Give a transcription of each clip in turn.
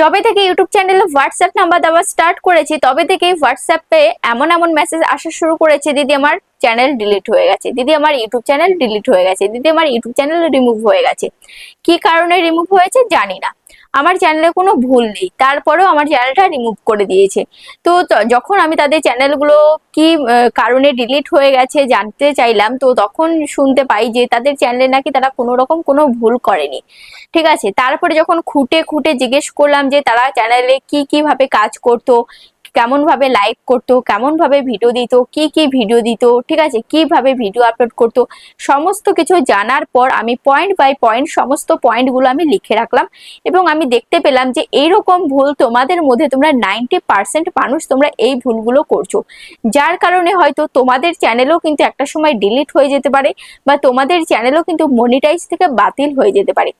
যবে থেকে ইউটিউব চ্যানেলে হোয়াটসঅ্যাপ নাম্বার দেওয়া স্টার্ট করেছি, তবে থেকে হোয়াটসঅ্যাপে এমন এমন মেসেজ আসা শুরু করেছে। দিদি আমার চ্যানেল ডিলিট হয়ে গেছে। দিদি, আমার ইউটিউব চ্যানেল ডিলিট হয়ে গেছে। দিদি, আমার ইউটিউব চ্যানেল রিমুভ হয়ে গেছে। কি কারণে রিমুভ হয়েছে জানি না। আমার চ্যানেলে কোনো ভুল নেই। তারপরেও আমার চ্যানেলটা রিমুভ করে দিয়েছে। তো যখন আমি তাদের চ্যানেলগুলো কি কারণে ডিলিট হয়ে গেছে জানতে চাইলাম, তো তখন শুনতে পাই যে তাদের চ্যানেলে নাকি তারা কোনো রকম কোনো ভুল করেনি। ঠিক আছে? তারপরে যখন খুঁটে খুঁটে জিজ্ঞেস করলাম যে তারা চ্যানেলে কি, কীভাবে কাজ করতো কেমন ভাবে করতো কেমন ভাবে ভিডিও দিত, কি কি ভিডিও দিত, ঠিক আছে? কীভাবে ভিডিও আপলোড করতো, সমস্ত কিছু জানার পর আমি পয়েন্ট বাই পয়েন্ট সমস্ত পয়েন্টগুলো আমি লিখে রাখলাম এবং আমি দেখতে পেলাম যে এইরকম ভুল তোমাদের মধ্যে তোমরা নাইনটি পার্সেন্ট মানুষ তোমরা এই ভুলগুলো করছ। যার কারণে হয়তো তোমাদের চ্যানেলও কিন্তু একটা সময় ডিলিট হয়ে যেতে পারে বা তোমাদের চ্যানেলও কিন্তু মনিটাইজ থেকে বাতিল হয়ে যেতে পারে।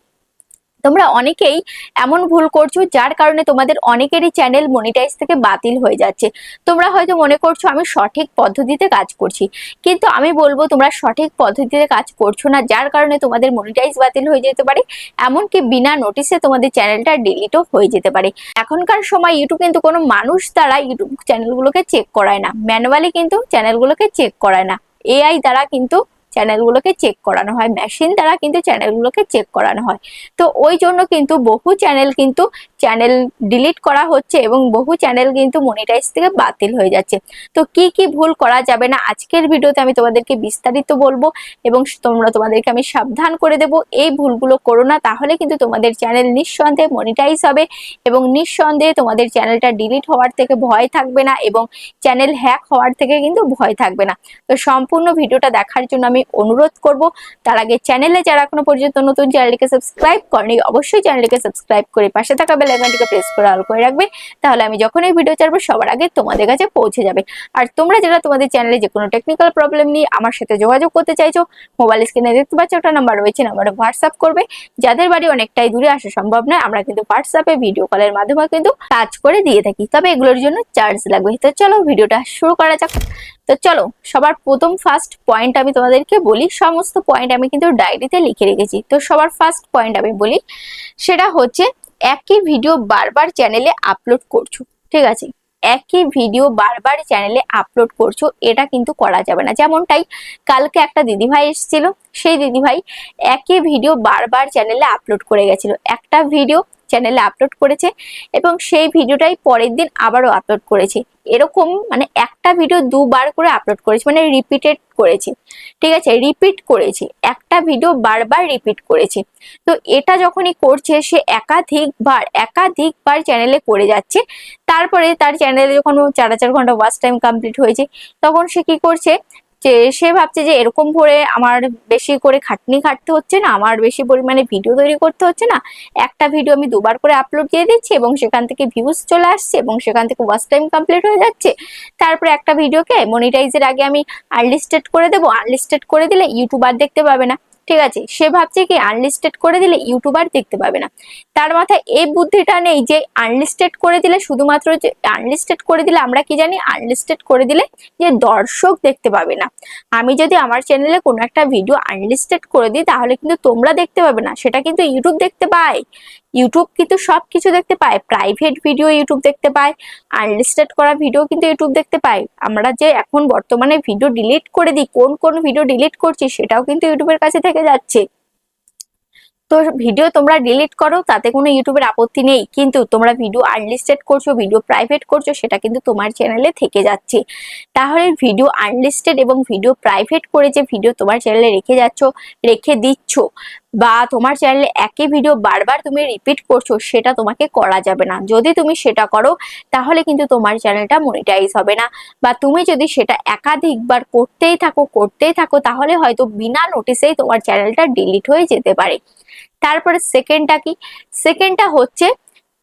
তোমরা অনেকেই এমন ভুল করছ যার কারণে তোমাদের অনেকেরই চ্যানেল মনিটাইজ থেকে বাতিল হয়ে যাচ্ছে। তোমরা হয়তো মনে করছ আমি সঠিক পদ্ধতিতে কাজ করছি, কিন্তু আমি বলব তোমরা সঠিক পদ্ধতিতে কাজ করছ না যার কারণে তোমাদের মনিটাইজ বাতিল হয়ে যেতে পারে, এমনকি বিনা নোটিসে তোমাদের চ্যানেলটা ডিলিটও হয়ে যেতে পারে। এখনকার সময় ইউটিউব কিন্তু কোনো মানুষ দ্বারা ইউটিউব চ্যানেলগুলোকে চেক করায় না ম্যানুয়ালি কিন্তু চ্যানেলগুলোকে চেক করায় না। এআই দ্বারা কিন্তু চ্যানেলগুলোকে চেক করানো হয়। মেশিন দ্বারা কিন্তু চ্যানেলগুলোকে চেক করানো হয়। তো ওই জন্য কিন্তু বহু চ্যানেল কিন্তু চ্যানেল ডিলিট করা হচ্ছে এবং বহু চ্যানেল কিন্তু মনিটাইজ থেকে বাতিল হয়ে যাচ্ছে। তো কি কি ভুল করা যাবে না? আজকের ভিডিওতে আমি তোমাদেরকে বিস্তারিত বলব এবং তোমরা তোমাদেরকে আমি সাবধান করে দেব। এই ভুলগুলো করো না, তাহলে কিন্তু তোমাদের চ্যানেল নিঃসন্দেহে মনিটাইজ হবে এবং নিঃসন্দেহে তোমাদের চ্যানেলটা ডিলিট হওয়ার থেকে ভয় থাকবে না এবং চ্যানেল হ্যাক হওয়ার থেকে কিন্তু ভয় থাকবে না। তো সম্পূর্ণ ভিডিওটা দেখার জন্য আমি অনুরোধ করব, তার আগে চ্যানেলে যারা এখনও পর্যন্ত নতুন চ্যানেলটিকে সাবস্ক্রাইব করেনি, অবশ্যই চ্যানেলটিকে সাবস্ক্রাইব করে পাশে থাকা বেল আইকনটিকে প্রেস করে অল করে রাখবে। তাহলে আমি যখন এই ভিডিও ছাড়বো, সবার আগে তোমাদের কাছে পৌঁছে যাবে। আর তোমরা যারা তোমাদের চ্যানেলে যে কোনো টেকনিক্যাল প্রবলেম নিয়ে আমার সাথে যোগাযোগ করতে চাইছো মোবাইল স্ক্রিনে দেখতে পাচ্ছ একটা নাম্বার রয়েছে নাম্বারে হোয়াটসঅ্যাপ করবে। যাদের বাড়ি অনেকটাই দূরে, আসা সম্ভব নয়, আমরা কিন্তু হোয়াটসঅ্যাপে ভিডিও কলের মাধ্যমে কিন্তু কাজ করে দিয়ে থাকি। তবে এগুলোর জন্য চার্জ লাগবে। তো চলো ভিডিওটা শুরু করা যাক। তো চলো, সবার প্রথম ফার্স্ট পয়েন্ট আমি তোমাদেরকে বলি, সমস্ত পয়েন্ট আমি কিন্তু ডায়েরিতে লিখে রেখেছি। তো সবার ফার্স্ট পয়েন্ট আমি বলি, সেটা হচ্ছে একই ভিডিও বারবার চ্যানেলে আপলোড করছ, ঠিক আছে? একই ভিডিও বারবার চ্যানেলে আপলোড করছ, এটা কিন্তু করা যাবে না। যেমনটাই কালকে একটা দিদিভাই এসেছিল, সেই দিদিভাই একই ভিডিও বারবার চ্যানেলে আপলোড করে গেছিল। একটা ভিডিও চ্যানেলে আপলোড করেছে এবং সেই ভিডিওটাই পরের দিন আবারও আপলোড করেছে। এরকম মানে একটা ভিডিও দুবার করে আপলোড করেছে মানে রিপিটেড করেছে। ঠিক আছে? রিপিট করেছে। একটা ভিডিও বারবার রিপিট করেছে। তো এটা যখনই করছে, সে একাধিকবার একাধিকবার চ্যানেলে করে যাচ্ছে। তারপরে তার চ্যানেলে যখন চার চার ঘণ্টা ওয়াচ টাইম কমপ্লিট হয়েছে, তখন সে কি করছে? যে সে ভাবছে যে এরকম করে আমার বেশি করে খাটনি খাটতে হচ্ছে না, আমার বেশি পরিমাণে ভিডিও তৈরি করতে হচ্ছে না। একটা ভিডিও আমি দুবার করে আপলোড দিয়ে দিচ্ছি এবং সেখান থেকে ভিউজ চলে আসছে এবং সেখান থেকে ওয়াচ টাইম কমপ্লিট হয়ে যাচ্ছে। তারপরে একটা ভিডিওকে মনিটাইজের আগে আমি আনলিস্টেড করে দেবো। আনলিস্টেড করে দিলে ইউটিউবার দেখতে পাবে না। ঠিক আছে? সে ভাবছে কি আনলিস্টেড করে দিলে ইউটিউবার দেখতে পাবে না। তার মাথায় এই বুদ্ধিটা নেই যে আনলিস্টেড করে দিলে শুধুমাত্র যে আনলিস্টেড করে দিলে আমরা কি জানি? আনলিস্টেড করে দিলে যে দর্শক দেখতে পাবে না। আমি যদি আমার চ্যানেলে কোনো একটা ভিডিও আনলিস্টেড করে দিই, তাহলে কিন্তু তোমরা দেখতে পাবে না। সেটা কিন্তু ইউটিউব দেখতে পায়। ইউটিউব কিন্তু সব কিছু দেখতে পায় প্রাইভেট ভিডিও ইউটিউব দেখতে পায় আনলিস্টেড করা ভিডিও কিন্তু ইউটিউব দেখতে পায়। আমরা যে এখন বর্তমানে ভিডিও ডিলিট করে দিই, কোন কোন ভিডিও ডিলিট করছি সেটাও কিন্তু ইউটিউবের কাছে থেকে যাচ্ছে। তো ভিডিও তোমরা ডিলিট করো, তাতে কোনো ইউটিউবের আপত্তি নেই, কিন্তু তোমরা ভিডিও আনলিস্টেড করছ ভিডিও প্রাইভেট করছ, সেটা কিন্তু তোমার চ্যানেলে থেকে যাচ্ছে। তাহলে ভিডিও আনলিস্টেড এবং ভিডিও প্রাইভেট করে যে ভিডিও তোমার চ্যানেলে রেখে যাচ্ছ, রেখে দিচ্ছ বা তোমার চ্যানেলে একই ভিডিও বারবার তুমি রিপিট করছ, সেটা তোমাকে করা যাবে না। যদি তুমি সেটা করো, তাহলে কিন্তু তোমার চ্যানেলটা মনিটাইজ হবে না। বা তুমি যদি সেটা একাধিকবার করতেই থাকো করতেই থাকো, তাহলে হয়তো বিনা নোটিসেই তোমার চ্যানেলটা ডিলিট হয়ে যেতে পারে। তারপরে সেকেন্ডটা কি? সেকেন্ডটা হচ্ছে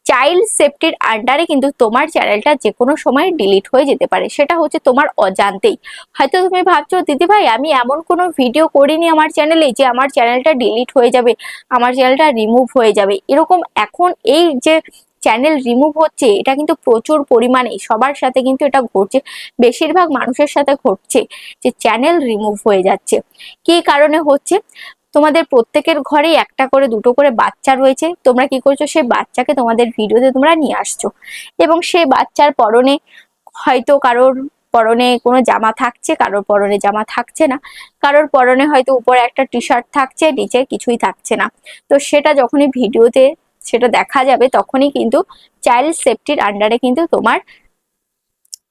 চাইল্ড সেফটির আন্ডারে কিন্তু তোমার চ্যানেলটা যে কোনো সময় ডিলিট হয়ে যেতে পারে। সেটা হচ্ছে তোমার অজান্তেই। হয়তো তুমি ভাবছ, দিদি ভাই, আমি এমন কোনো ভিডিও করিনি আমার চ্যানেলে যে আমার চ্যানেলটা ডিলিট হয়ে যাবে, আমার চ্যানেলটা রিমুভ হয়ে যাবে। এরকম এখন এই যে চ্যানেল রিমুভ হচ্ছে, এটা কিন্তু প্রচুর পরিমাণে, সবার সাথে কিন্তু এটা ঘটছে, বেশিরভাগ মানুষের সাথে ঘটছে যে চ্যানেল রিমুভ হয়ে যাচ্ছে। কি কারণে হচ্ছে? তোমাদের প্রত্যেকের ঘরেই একটা করে দুটো করে বাচ্চা রয়েছে। তোমরা কি করছ? সেই বাচ্চাকে তোমাদের ভিডিওতে তোমরা নিয়ে আসছো। এবং সেই বাচ্চার পরনে হয়তো কারোর পরনে কোনো জামা থাকছে, কারোর পরনে জামা থাকছে না। কারোর পরনে হয়তো উপরে একটা টি শার্ট থাকছে, নিচে কিছুই থাকছে না। তো সেটা যখনই ভিডিওতে সেটা দেখা যাবে, তখনই কিন্তু চাইল্ড সেফটির আন্ডারে কিন্তু তোমার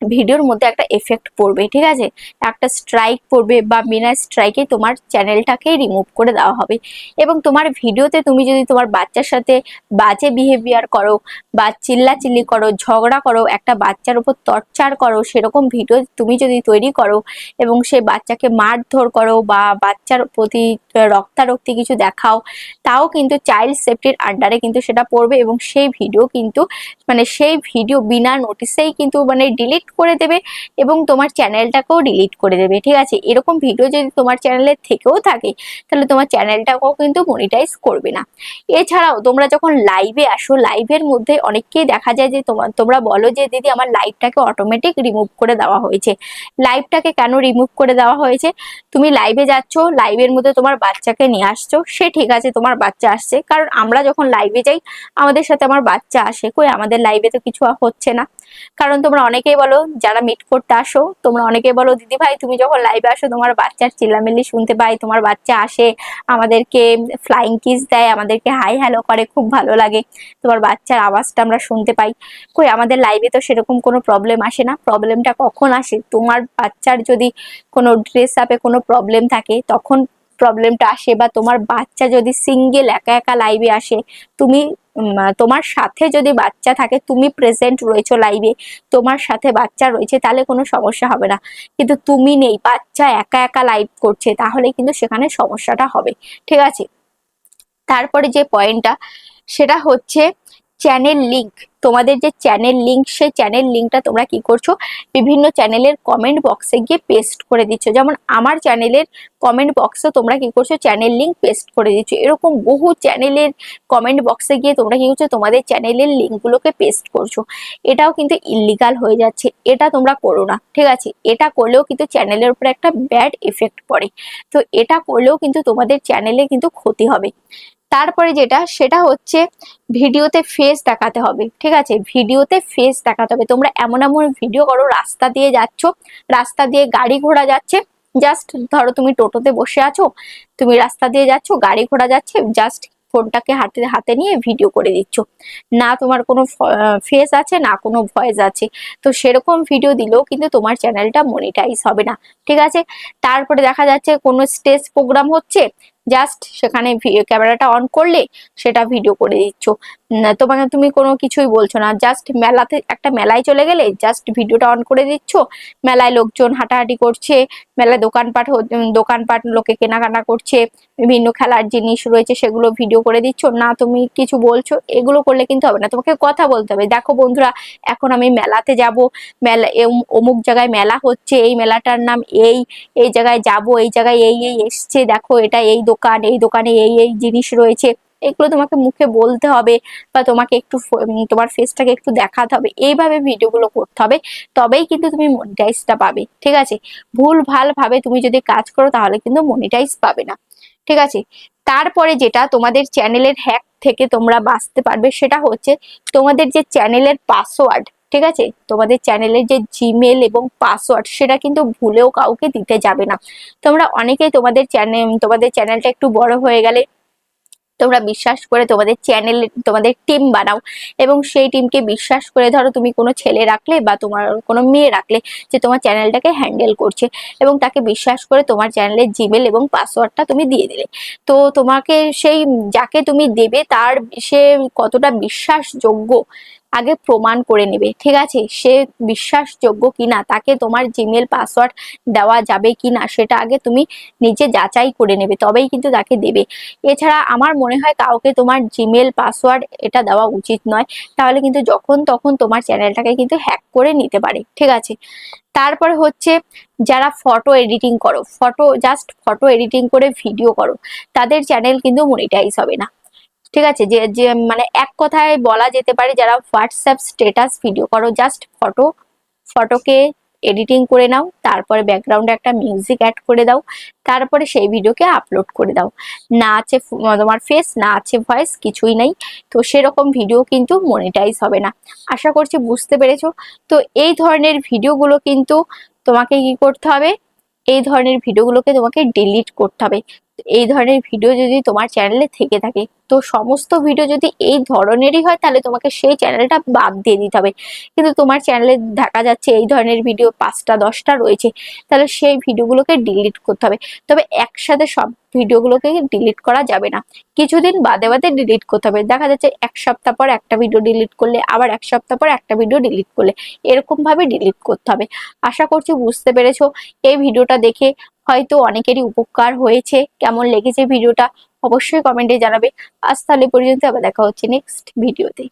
ভিডিওর মধ্যে একটা এফেক্ট পড়বে, ঠিক আছে? একটা স্ট্রাইক পড়বে বা বিনা স্ট্রাইকে তোমার চ্যানেলটাকে রিমুভ করে দেওয়া হবে। এবং তোমার ভিডিওতে তুমি যদি তোমার বাচ্চার সাথে বাজে বিহেভিয়ার করো বা চিল্লাচিল্লি করো, ঝগড়া করো, একটা বাচ্চার উপর টর্চার করো, সেরকম ভিডিও তুমি যদি তৈরি করো এবং সে বাচ্চাকে মারধর করো বা বাচ্চার প্রতি রক্তারক্তি কিছু দেখাও, তাও কিন্তু চাইল্ড সেফটির আন্ডারে কিন্তু সেটা পড়বে এবং সেই ভিডিও কিন্তু মানে সেই ভিডিও বিনা নোটিসেই কিন্তু মানে ডিলিট করে দেবে এবং তোমার চ্যানেলটাকেও ডিলিট করে দেবে, ঠিক আছে? এরকম ভিডিও যদি তোমার চ্যানেলে থেকেও থাকে, তাহলে তোমার চ্যানেলটাকেও কিন্তু মনিটাইজ করবে না। এছাড়াও তোমরা যখন লাইভে আসো লাইভের মধ্যে অনেককেই দেখা যায় যে তোমার তোমরা বলো যে, দিদি, আমার লাইভটাকে অটোমেটিক রিমুভ করে দেওয়া হয়েছে। লাইভটাকে কেন রিমুভ করে দেওয়া হয়েছে? তুমি লাইভে যাচ্ছ লাইভের মধ্যে তোমার বাচ্চাকে নিয়ে আসছো, সে ঠিক আছে, তোমার বাচ্চা আসছে। কারণ আমরা যখন লাইভে যাই, আমাদের সাথে আমার বাচ্চা আসে, কই আমাদের লাইভে তো কিছু হচ্ছে না। কারণ তোমরা অনেকেই বলো, যারা মিট করতে আসো, তোমরা অনেকেই বলো, দিদি ভাই, তুমি যখন লাইভে আসো, তোমার বাচ্চার চিল্লামিল্লি শুনতে পাই, তোমার বাচ্চা আসে, আমাদেরকে ফ্লাইং কিস দেয়, আমাদেরকে হাই হ্যালো করে, খুব ভালো লাগে। তোমার বাচ্চার আওয়াজটা আমরা শুনতে পাই। কই, আমাদের লাইভে তো সেরকম কোনো প্রবলেম আসে না। প্রবলেমটা কখন আসে? তোমার বাচ্চার যদি কোনো ড্রেস আপে কোনো প্রবলেম থাকে, তখন প্রবলেমটা আসে বা তোমার বাচ্চা যদি সিঙ্গেল একা একা লাইভে আসে, তুমি তোমার সাথে যদি বাচ্চা থাকে, তুমি প্রেজেন্ট রয়েছো লাইভে তোমার সাথে বাচ্চা রয়েছে, তাহলে কোনো সমস্যা হবে না। কিন্তু তুমি নেই, বাচ্চা একা একা লাইভ করছে, তাহলে কিন্তু সেখানে সমস্যাটা হবে। ঠিক আছে? তারপরে যে পয়েন্টটা সেটা হচ্ছে চ্যানেল লিঙ্ক তোমাদের যে চ্যানেল লিঙ্ক সেই চ্যানেল লিঙ্কটা তোমরা কি করছ? বিভিন্ন চ্যানেলের কমেন্ট বক্সে গিয়ে পেস্ট করে দিচ্ছ। যেমন আমার চ্যানেলের কমেন্ট বক্সে তোমরা কি করছ? চ্যানেল লিঙ্ক পেস্ট করে দিচ্ছ। এরকম বহু চ্যানেলের কমেন্ট বক্সে গিয়ে তোমরা কি করছ? তোমাদের চ্যানেলের লিঙ্কগুলোকে পেস্ট করছ। এটাও কিন্তু ইলিগাল হয়ে যাচ্ছে। এটা তোমরা করো না, ঠিক আছে? এটা করলেও কিন্তু চ্যানেলের উপরে একটা ব্যাড এফেক্ট পড়ে। তো এটা করলেও কিন্তু তোমাদের চ্যানেলে কিন্তু ক্ষতি হবে। তারপরে যেটা, সেটা হচ্ছে ভিডিওতে ফেস দেখাতে হবে, ঠিক আছে? ভিডিওতে ফেস দেখাতে হবে। তোমরা এমন এমন ভিডিও করো, রাস্তা দিয়ে যাচ্ছ, রাস্তা দিয়ে গাড়ি ঘোড়া যাচ্ছে জাস্ট ধরো তুমি টোটোতে বসে আছো, তুমি রাস্তা দিয়ে যাচ্ছ, গাড়ি ঘোড়া যাচ্ছে জাস্ট ফোনটাকে হাতে হাতে নিয়ে ভিডিও করে দিচ্ছ। না তোমার কোনো ফেস আছে, না কোনো ভয়েস আছে। তো সেরকম ভিডিও দিলেও কিন্তু তোমার চ্যানেলটা মনিটাইজ হবে না, ঠিক আছে? তারপরে দেখা যাচ্ছে কোনো স্টেজ প্রোগ্রাম হচ্ছে জাস্ট সেখানে ক্যামেরাটা অন করলে সেটা ভিডিও করে দিচ্ছ। তোমাকে তুমি কোনো কিছুই বলছো না। জাস্ট মেলাতে, একটা মেলায় চলে গেলে জাস্ট ভিডিওটা অন করে দিচ্ছ। মেলায় লোকজন হাঁটাহাঁটি করছে, মেলায় দোকানপাট দোকানপাট লোকে কেনাকাটা করছে, বিভিন্ন খেলার জিনিস রয়েছে সেগুলো ভিডিও করে দিচ্ছ। না তুমি কিছু বলছো, এগুলো করলে কিন্তু হবে না। তোমাকে কথা বলতে হবে। দেখো বন্ধুরা, এখন আমি মেলাতে যাব। মেলা অমুক জায়গায় মেলা হচ্ছে, এই মেলাটার নাম এই এই জায়গায় যাব, এই জায়গায় এই এই এসছে, দেখো এটা এই দোকান এই দোকানে এই এই জিনিস রয়েছে, এগুলো তোমাকে মুখে বলতে হবে বা তোমাকে একটু তোমার ফেসটাকে একটু দেখাতে হবে, এইভাবে ভিডিওগুলো করতে হবে, তবেই কিন্তু তুমি মনিটাইজটা পাবে, ঠিক আছে? ভুল, ভালো ভাবে তুমি যদি কাজ করো তাহলে কিন্তু মনিটাইজ পাবে না, ঠিক আছে? তারপরে যেটা তোমাদের চ্যানেলের হ্যাক থেকে তোমরা বাঁচতে পারবে সেটা হচ্ছে তোমাদের যে চ্যানেলের পাসওয়ার্ড ঠিক আছে? তোমাদের চ্যানেলের যে জিমেল এবং পাসওয়ার্ড সেটা কিন্তু ভুলেও কাউকে দিতে যাবে না। তোমরা অনেকেই তোমাদের চ্যানেল তোমাদের চ্যানেলটা একটু বড় হয়ে গেলে তোমরা বিশ্বাস করে তোমাদের চ্যানেল তোমাদের টিম বানাও এবং সেই টিমকে বিশ্বাস করে ধরো তুমি কোনো ছেলে রাখলে বা তোমার কোনো মেয়ে রাখলে যে তোমার চ্যানেলটাকে হ্যান্ডেল করছে এবং তাকে বিশ্বাস করে তোমার চ্যানেলের জিমেল এবং পাসওয়ার্ডটা তুমি দিয়ে দিলে। তো তোমাকে সেই, যাকে তুমি দেবে তার সে কতটা বিশ্বাসযোগ্য আগে প্রমাণ করে নেবে, ঠিক আছে? সে বিশ্বাসযোগ্য কিনা, তাকে তোমার জিমেল পাসওয়ার্ড দেওয়া যাবে কিনা, সেটা আগে তুমি নিজে যাচাই করে নেবে, তবেই কিন্তু তাকে দেবে। এছাড়া আমার মনে হয় কাউকে তোমার জিমেল পাসওয়ার্ড এটা দেওয়া উচিত নয়, তাহলে কিন্তু যখন তখন তোমার চ্যানেলটাকে কিন্তু হ্যাক করে নিতে পারে, ঠিক আছে? তারপর হচ্ছে যারা ফটো এডিটিং করো ফটো জাস্ট ফটো এডিটিং করে ভিডিও করো, তাদের চ্যানেল কিন্তু মনিটাইজ হবে না। ঠিক আছে? যে যে মানে এক কথায় বলা যেতে পারে যারা হোয়াটসঅ্যাপ স্টেটাস ভিডিও করো জাস্ট ফটো ফটোকে এডিটিং করে নাও, তারপরে ব্যাকগ্রাউন্ডে একটা মিউজিক অ্যাড করে দাও, তারপরে সেই ভিডিওকে আপলোড করে দাও। না আছে তোমার ফেস না আছে ভয়েস কিছুই নাই। তো সেরকম ভিডিও কিন্তু মনিটাইজ হবে না। আশা করছি বুঝতে পেরেছ? তো এই ধরনের ভিডিওগুলো কিন্তু তোমাকে কি করতে হবে? এই ধরনের ভিডিওগুলোকে তোমাকে ডিলিট করতে হবে। এই ধরনের ভিডিও যদি তোমার চ্যানেলে থেকে থাকে, তো সমস্ত ভিডিও যদি এই ধরনেরই হয়, তাহলে তোমাকে সেই চ্যানেলটা বাদ দিয়ে দিতে হবে। কিন্তু তোমার চ্যানেলে দেখা যাচ্ছে এই ধরনের ভিডিও পাঁচটা, দশটা রয়েছে, তাহলে সেই ভিডিওগুলোকে ডিলিট করতে হবে। তবে একসাথে সব ভিডিওগুলোকে ডিলিট করা যাবে না। কিছুদিন বাদে বাদে ডিলিট করতে হবে। দেখা যাচ্ছে এক সপ্তাহ পর একটা ভিডিও ডিলিট করলে, আবার এক সপ্তাহ পর একটা ভিডিও ডিলিট করলে এরকম ভাবে ডিলিট করতে হবে। আশা করছি বুঝতে পেরেছ। এই ভিডিওটা দেখে হয়তো অনেকেরই উপকার হয়েছে। কেমন লেগেছে ভিডিওটা অবশ্যই কমেন্টে জানাবে। আজ তাহলে পর্যন্ত আবার দেখা হচ্ছে নেক্সট ভিডিওতে